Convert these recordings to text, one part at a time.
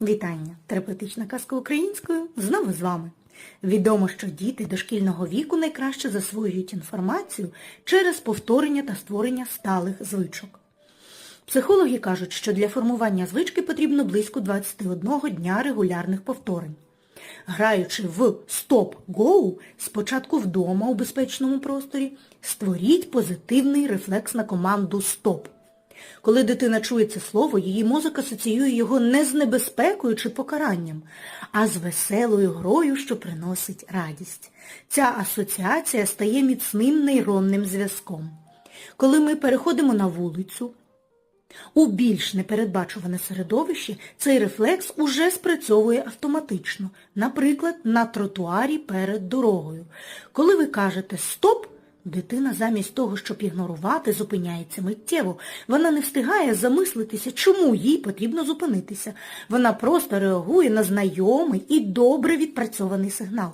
Вітання! Терапевтична казка українською знову з вами. Відомо, що діти дошкільного віку найкраще засвоюють інформацію через повторення та створення сталих звичок. Психологи кажуть, що для формування звички потрібно близько 21 дня регулярних повторень. Граючи в стоп-гоу, спочатку вдома у безпечному просторі, створіть позитивний рефлекс на команду стоп. Коли дитина чує це слово, її мозок асоціює його не з небезпекою чи покаранням, а з веселою грою, що приносить радість. Ця асоціація стає міцним нейронним зв'язком. Коли ми переходимо на вулицю, у більш непередбачуване середовище цей рефлекс уже спрацьовує автоматично, наприклад, на тротуарі перед дорогою. Коли ви кажете «стоп», дитина замість того, щоб ігнорувати, зупиняється миттєво. Вона не встигає замислитися, чому їй потрібно зупинитися. Вона просто реагує на знайомий і добре відпрацьований сигнал.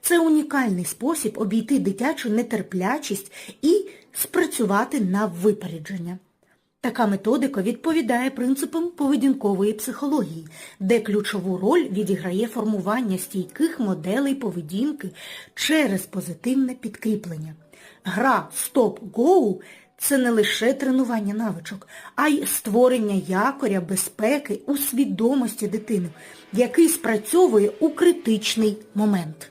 Це унікальний спосіб обійти дитячу нетерплячість і спрацювати на випередження. Така методика відповідає принципам поведінкової психології, де ключову роль відіграє формування стійких моделей поведінки через позитивне підкріплення. Гра Стоп-Гоу – це не лише тренування навичок, а й створення якоря безпеки у свідомості дитини, який спрацьовує у критичний момент.